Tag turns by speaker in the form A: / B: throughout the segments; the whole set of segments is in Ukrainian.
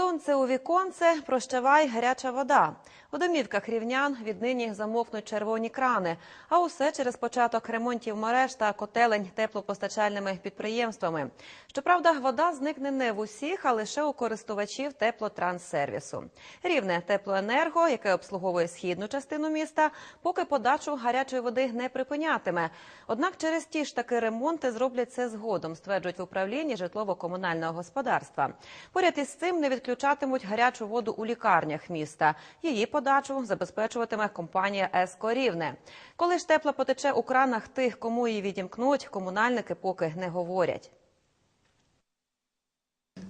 A: Сонце у віконце, прощавай гаряча вода. У домівках рівнян віднині замовкнуть червоні крани. А усе через початок ремонтів мереж та котелень теплопостачальними підприємствами. Щоправда, вода зникне не в усіх, а лише у користувачів теплотранссервісу. Рівне теплоенерго, яке обслуговує східну частину міста, поки подачу гарячої води не припинятиме. Однак через ті ж таки ремонти зроблять це згодом, стверджують в управлінні житлово-комунального господарства. Поряд із цим не відключатимуть гарячу воду у лікарнях міста. Її подачу забезпечуватиме компанія «Еско Рівне». Коли ж тепла потече у кранах тих, кому її відімкнуть, комунальники поки не говорять.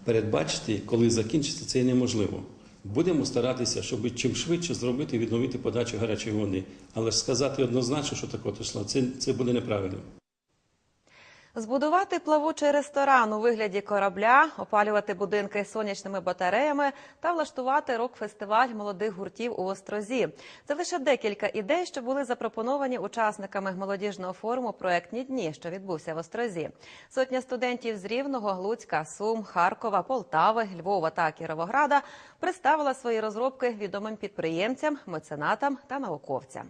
B: Передбачити, коли закінчиться, це неможливо. Будемо старатися, щоб чим швидше зробити відновити подачу гарячої води. Але ж сказати однозначно, що таке йшло, це, це буде неправильно.
A: Збудувати плавучий ресторан у вигляді корабля, опалювати будинки сонячними батареями та влаштувати рок-фестиваль молодих гуртів у Острозі. Це лише декілька ідей, що були запропоновані учасниками молодіжного форуму Проектні дні, що відбувся в Острозі. Сотня студентів з Рівного, Луцька, Сум, Харкова, Полтави, Львова та Кіровограда представила свої розробки відомим підприємцям, меценатам та науковцям.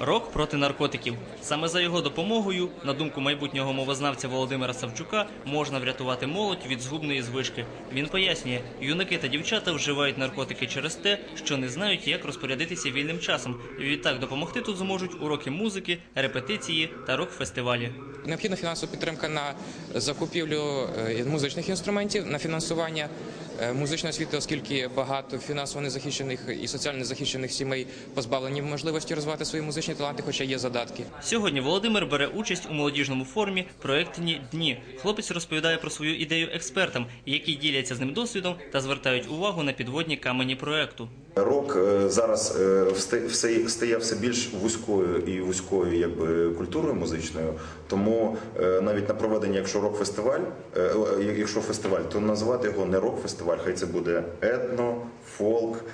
C: Рок проти наркотиків. Саме за його допомогою, на думку майбутнього мовознавця Володимира Савчука, можна врятувати молодь від згубної звички. Він пояснює, юнаки та дівчата вживають наркотики через те, що не знають, як розпорядитися вільним часом. Відтак допомогти тут зможуть уроки музики, репетиції та рок-фестивалі.
D: Необхідна фінансова підтримка на закупівлю е, музичних інструментів, на фінансування музичної освіти, оскільки багато фінансово незахищених і соціально незахищених сімей позбавлені можливості розвивати свої музичні таланти, хоча є задатки.
C: Сьогодні Володимир бере участь у молодіжному форумі «Проектні дні. Хлопець розповідає про свою ідею експертам, які діляться з ним досвідом та звертають увагу на підводні камені проекту.
E: Рок е, зараз е, стає все більш вузькою і вузькою якби культурою музичною. Тому е, навіть на проведення, якщо рок-фестиваль, якщо фестиваль, то називати його не рок-фестиваль, хай це буде етно, фолк,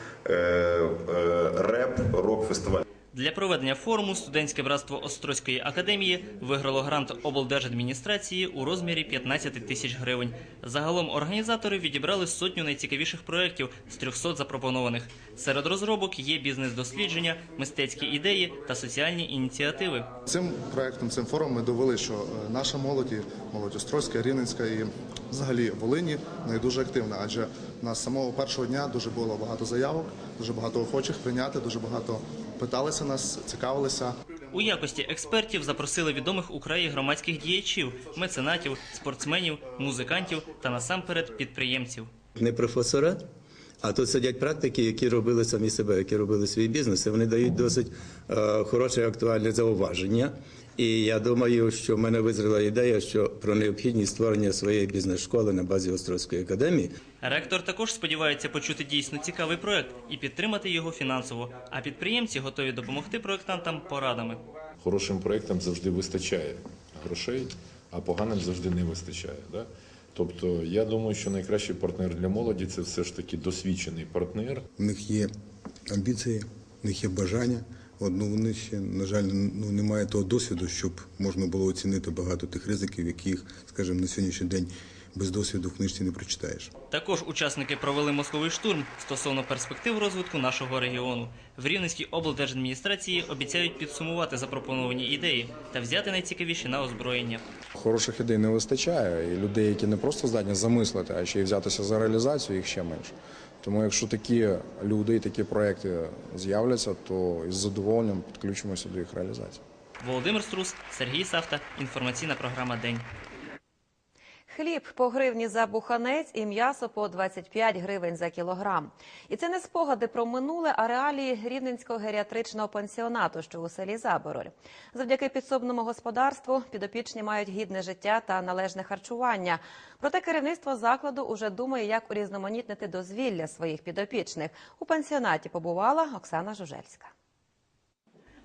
E: реп, рок-фестиваль.
C: Для проведення форуму студентське братство Острозької академії виграло грант облдержадміністрації у розмірі 15 тисяч гривень. Загалом організатори відібрали сотню найцікавіших проєктів з 300 запропонованих. Серед розробок є бізнес-дослідження, мистецькі ідеї та соціальні ініціативи.
F: Цим проектом, цим форумом ми довели, що е, наша молодь, молодь Острозька, Рівненська і взагалі Волині не дуже активна, адже у нас самого першого дня дуже було багато заявок, дуже багато охочих прийняти, дуже багато питалися нас, цікавилися.
C: У якості експертів запросили відомих у краї громадських діячів, меценатів, спортсменів, музикантів та насамперед підприємців.
G: не професора, а тут сидять практики, які робили самі себе, які робили свій бізнес. І вони дають досить е, хороше актуальне зауваження. І я думаю, що в мене визріла ідея, що про необхідність створення своєї бізнес-школи на базі Острозької академії.
C: Ректор також сподівається почути дійсно цікавий проект і підтримати його фінансово. А підприємці готові допомогти проектантам порадами.
H: Хорошим проєктам завжди вистачає грошей, а поганим завжди не вистачає. Да? Тобто, я думаю, що найкращий партнер для молоді це все ж таки досвідчений партнер,
I: У них є амбіції, у них є бажання. От, ну, вони ще, на жаль, ну, немає того досвіду, щоб можна було оцінити багато тих ризиків, яких, скажімо, на сьогоднішній день без досвіду в книжці не прочитаєш.
C: Також учасники провели мозковий штурм стосовно перспектив розвитку нашого регіону. В Рівненській облдержадміністрації обіцяють підсумувати запропоновані ідеї та взяти найцікавіші на озброєння.
J: Хороших ідей не вистачає, і людей, які не просто здатні замислити, а ще й взятися за реалізацію, їх ще менше. Тому якщо такі люди і такі проекти з'являться, то із задоволенням підключимося до їх реалізації.
C: Володимир Струс, Сергій Савта. Інформаційна програма День.
A: Хліб по гривні за буханець і м'ясо по 25 гривень за кілограм. І це не спогади про минуле, а реалії рівненського геріатричного пансіонату, що у селі Забороль. Завдяки підсобному господарству підопічні мають гідне життя та належне харчування. Проте керівництво закладу уже думає, як урізноманітнити дозвілля своїх підопічних. У пансіонаті побувала Оксана Жужельська.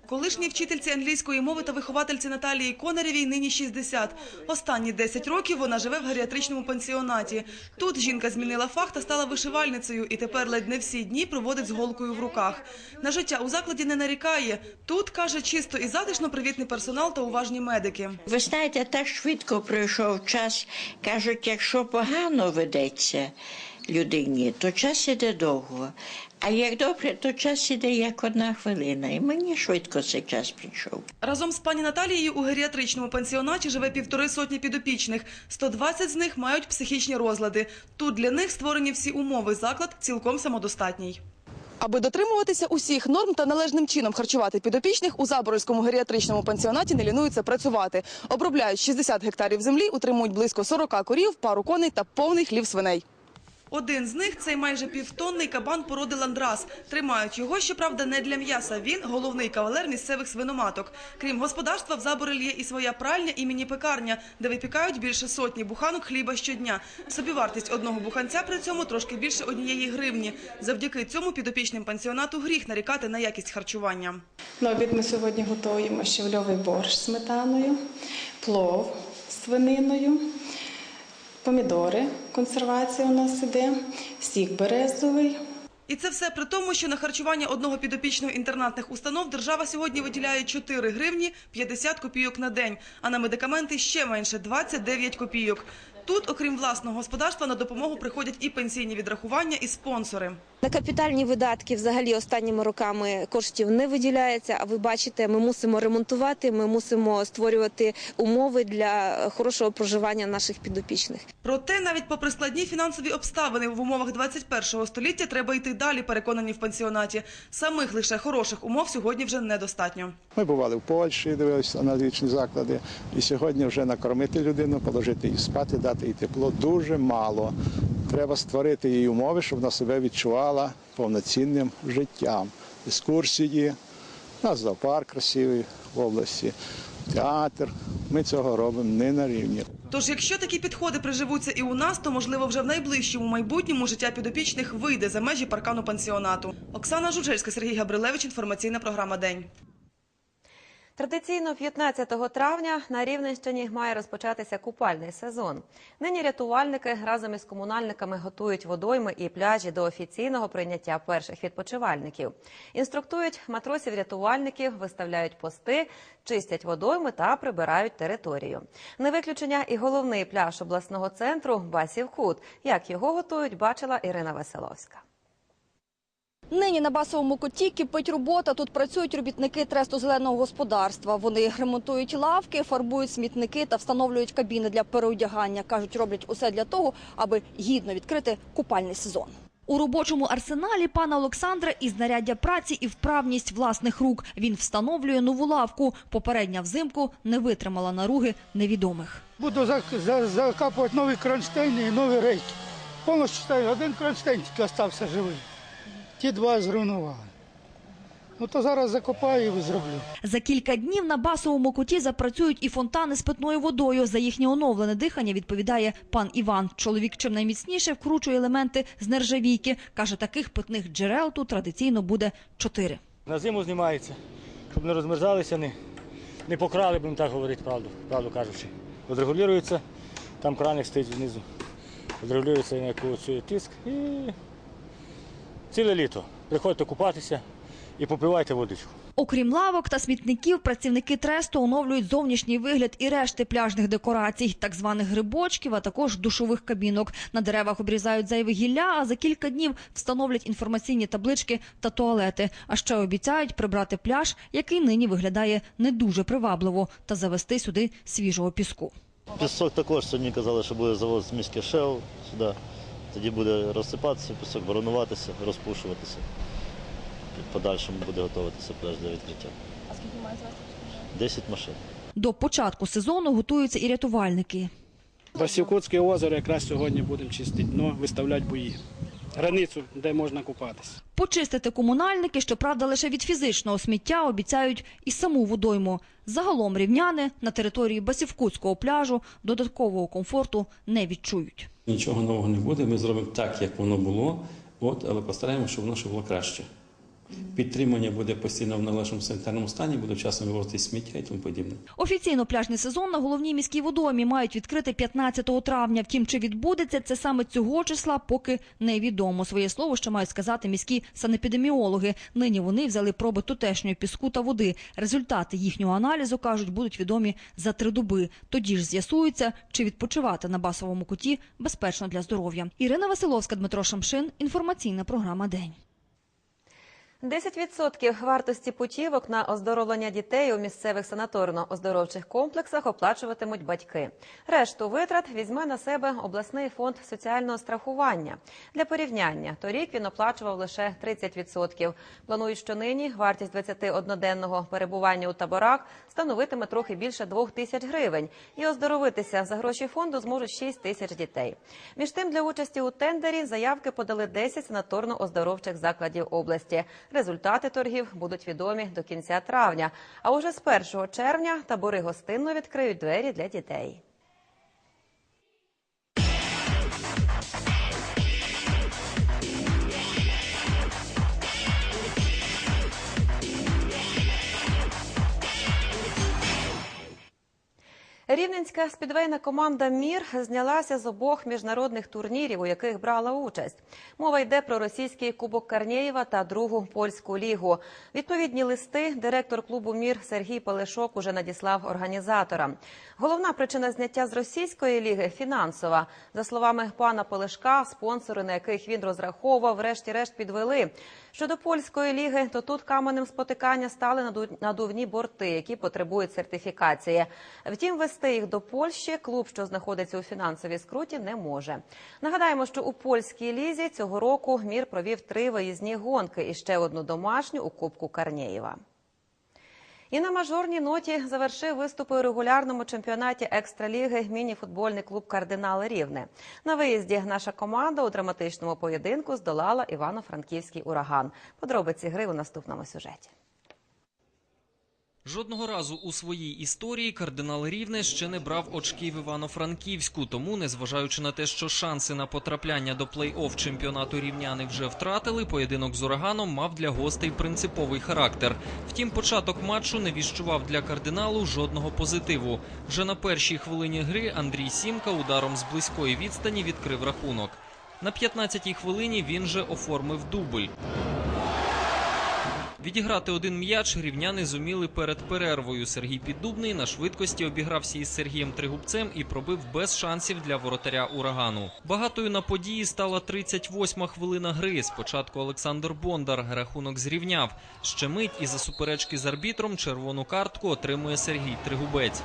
K: Колишній вчительці англійської мови та виховательці Наталії Конарєвій нині 60. Останні 10 років вона живе в геріатричному пансіонаті. Тут жінка змінила фах та стала вишивальницею і тепер ледь не всі дні проводить з голкою в руках. На життя у закладі не нарікає. Тут, каже, чисто і затишно привітний персонал та уважні медики.
L: Ви знаєте, так швидко пройшов час. Кажуть, якщо погано ведеться людині, то час іде довго. А як добре, то час іде як одна хвилина. І мені швидко цей час прийшов.
K: Разом з пані Наталією у геріатричному пансіонаті живе півтори сотні підопічних. 120 з них мають психічні розлади. Тут для них створені всі умови. Заклад цілком самодостатній. Аби дотримуватися усіх норм та належним чином харчувати підопічних, у Заборольському геріатричному пансіонаті не лінуються працювати. Обробляють 60 гектарів землі, утримують близько 40 корів, пару коней та повний хлів свиней. Один з них – цей майже півтонний кабан породи ландрас. Тримають його, щоправда, не для м'яса. Він – головний кавалер місцевих свиноматок. Крім господарства, в Заборелі є і своя пральня і міні-пекарня, де випікають більше сотні буханок хліба щодня. Собівартість одного буханця при цьому трошки більше однієї гривні. Завдяки цьому підопічним пансіонату гріх нарікати на якість харчування.
M: На обід ми сьогодні готуємо щавльовий борщ з сметаною, плов з свининою, помідори, консервація у нас іде, сік березовий.
K: І це все при тому, що на харчування одного підопічного інтернатних установ держава сьогодні виділяє 4 гривні 50 копійок на день, а на медикаменти ще менше – 29 копійок. Тут, окрім власного господарства, на допомогу приходять і пенсійні відрахування, і спонсори.
N: На капітальні видатки взагалі останніми роками коштів не виділяється. А ви бачите, ми мусимо ремонтувати, ми мусимо створювати умови для хорошого проживання наших підопічних.
K: Проте, навіть попри складні фінансові обставини в умовах 21 століття, треба йти далі, переконані в пансіонаті. Самих лише хороших умов сьогодні вже недостатньо.
O: Ми бували в Польщі, дивилися аналітичні заклади, і сьогодні вже накормити людину, положити їй спати, дати їй тепло дуже мало. Треба створити їй умови, щоб вона себе відчувала повноцінним життям. Екскурсії, у нас зоопарк красивий в області, театр. Ми цього робимо не на рівні.
K: Тож, якщо такі підходи приживуться і у нас, то можливо вже в найближчому майбутньому життя підопічних вийде за межі паркану пансіонату. Оксана Жуджельська, Сергій Габрилевич. Інформаційна програма День.
A: Традиційно 15 травня на Рівненщині має розпочатися купальний сезон. Нині рятувальники разом із комунальниками готують водойми і пляжі до офіційного прийняття перших відпочивальників. Інструктують матросів-рятувальників, виставляють пости, чистять водойми та прибирають територію. Не виключення і головний пляж обласного центру Басів Кут. Як його готують, бачила Ірина Веселовська.
P: Нині на басовому коті кипить робота. Тут працюють робітники тресту зеленого господарства. Вони ремонтують лавки, фарбують смітники та встановлюють кабіни для переодягання. Кажуть, роблять усе для того, аби гідно відкрити купальний сезон. У робочому арсеналі пана Олександра і знаряддя праці, і вправність власних рук. Він встановлює нову лавку. Попередня взимку не витримала наруги невідомих.
Q: Буду зак- закапувати нові кронштейни і нові рейки. Повністю один кронштейн тільки залишився живий. Ті два зруйнували. Ну то зараз закопаю і зроблю.
P: За кілька днів на басовому куті запрацюють і фонтани з питною водою. За їхнє оновлене дихання відповідає пан Іван. Чоловік чим найміцніше вкручує елементи з нержавійки. Каже, таких питних джерел тут традиційно буде чотири.
R: На зиму знімається, щоб не розмерзалися, не, не покрали, будемо так говорити правду, правду кажучи. Одрегулюється, там краник стоїть знизу. Одрегулюється на яку тиск і ціле літо. Приходьте купатися і попивайте водичку.
P: Окрім лавок та смітників, працівники тресту оновлюють зовнішній вигляд і решти пляжних декорацій, так званих грибочків, а також душових кабінок. На деревах обрізають зайве гілля, а за кілька днів встановлять інформаційні таблички та туалети. А ще обіцяють прибрати пляж, який нині виглядає не дуже привабливо, та завести сюди свіжого піску.
S: Пісок також сьогодні казали, що буде завоз з міських шел сюди. Тоді буде розсипатися, пісок воронуватися, розпушуватися. В подальшому буде готуватися пляж для відкриття.
P: А скільки має звести?
S: 10 машин.
P: До початку сезону готуються і рятувальники.
T: Басівкутське озеро якраз сьогодні будемо чистити дно, виставляти бої. Границю, де можна купатися.
P: Почистити комунальники, щоправда, лише від фізичного сміття обіцяють і саму водойму. Загалом рівняни на території Басівкутського пляжу додаткового комфорту не відчують.
B: Нічого нового не буде. Ми зробимо так, як воно було, от, але постараємося, щоб воно ще було краще. Підтримання буде постійно в належному санітарному стані, буде вчасно вивозити сміття і тому подібне.
P: Офіційно пляжний сезон на головній міській водоймі мають відкрити 15 травня. Втім, чи відбудеться це саме цього числа, поки невідомо. Своє слово ще мають сказати міські санепідеміологи. Нині вони взяли проби тутешньої піску та води. Результати їхнього аналізу кажуть, будуть відомі за три доби. Тоді ж з'ясується, чи відпочивати на басовому куті безпечно для здоров'я. Ірина Василовська, Дмитро Шамшин. Інформаційна програма День.
A: 10% вартості путівок на оздоровлення дітей у місцевих санаторно-оздоровчих комплексах оплачуватимуть батьки. Решту витрат візьме на себе обласний фонд соціального страхування. Для порівняння торік він оплачував лише 30%. Планують, що нині вартість 21-денного перебування у таборах становитиме трохи більше 2 тисяч гривень. І оздоровитися за гроші фонду зможуть 6 тисяч дітей. Між тим, для участі у тендері заявки подали 10 санаторно-оздоровчих закладів області. Результати торгів будуть відомі до кінця травня. А уже з 1 червня табори гостинно відкриють двері для дітей. Рівненська спідвейна команда Мір знялася з обох міжнародних турнірів, у яких брала участь. Мова йде про російський кубок Карнєєва та другу польську лігу. Відповідні листи директор клубу Мір Сергій Пелешок уже надіслав організаторам. Головна причина зняття з російської ліги фінансова. За словами пана Пелешка, спонсори, на яких він розраховував, врешті-решт підвели. Щодо польської ліги, то тут каменем спотикання стали наду- надувні борти, які потребують сертифікації. Втім, вести їх до Польщі клуб, що знаходиться у фінансовій скруті, не може. Нагадаємо, що у польській лізі цього року мір провів три виїзні гонки і ще одну домашню у Кубку Карнєєва. І на мажорній ноті завершив виступи у регулярному чемпіонаті екстраліги міні-футбольний клуб Кардинал Рівне. На виїзді наша команда у драматичному поєдинку здолала Івано-Франківський ураган. Подробиці гри у наступному сюжеті.
U: Жодного разу у своїй історії кардинал Рівне ще не брав очки в Івано-Франківську. Тому, незважаючи на те, що шанси на потрапляння до плей-офф чемпіонату рівняни вже втратили, поєдинок з ураганом мав для гостей принциповий характер. Втім, початок матчу не віщував для кардиналу жодного позитиву. Вже на першій хвилині гри Андрій Сімка ударом з близької відстані відкрив рахунок. На 15-й хвилині він же оформив дубль. Відіграти один м'яч рівняни зуміли перед перервою. Сергій Піддубний на швидкості обігрався із Сергієм Тригубцем і пробив без шансів для воротаря урагану. Багатою на події стала 38-ма хвилина гри. Спочатку Олександр Бондар рахунок зрівняв. Ще мить і за суперечки з арбітром червону картку отримує Сергій Тригубець.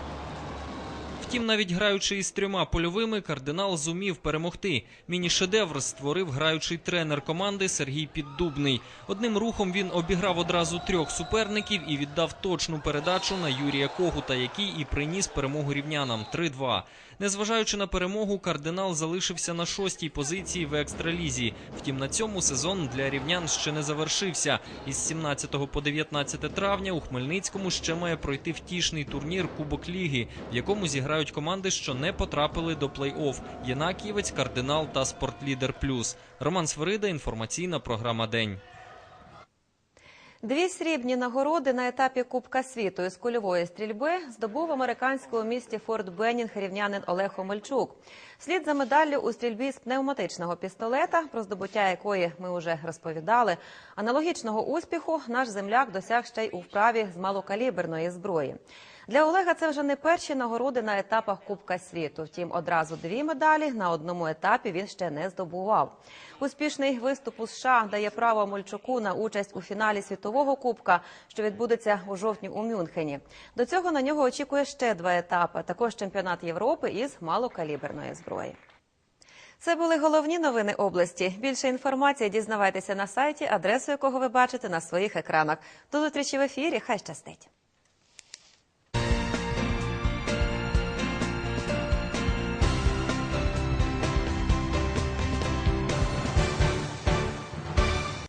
U: Втім, навіть граючи із трьома польовими, кардинал зумів перемогти. Міні-шедевр створив граючий тренер команди Сергій Піддубний. Одним рухом він обіграв одразу трьох суперників і віддав точну передачу на Юрія Когута, який і приніс перемогу рівнянам 3-2. Незважаючи на перемогу, кардинал залишився на шостій позиції в екстралізі. Втім, на цьому сезон для рівнян ще не завершився. Із 17 по 19 травня у Хмельницькому ще має пройти втішний турнір Кубок Ліги, в якому зіграють команди, що не потрапили до плей-офф – Єнакієвець, Кардинал та Спортлідер Плюс. Роман Свирида, інформаційна програма «День».
A: Дві срібні нагороди на етапі Кубка світу із кульової стрільби здобув в американському місті Форт Беннінг рівнянин Олег Омельчук. Слід за медаллю у стрільбі з пневматичного пістолета, про здобуття якої ми вже розповідали. Аналогічного успіху наш земляк досяг ще й у вправі з малокаліберної зброї. Для Олега це вже не перші нагороди на етапах Кубка світу. Втім, одразу дві медалі на одному етапі він ще не здобував. Успішний виступ у США дає право Мольчуку на участь у фіналі світового кубка, що відбудеться у жовтні у Мюнхені. До цього на нього очікує ще два етапи. Також чемпіонат Європи із малокаліберної зброї. Це були головні новини області. Більше інформації дізнавайтеся на сайті, адресу якого ви бачите на своїх екранах. До зустрічі в ефірі. Хай щастить.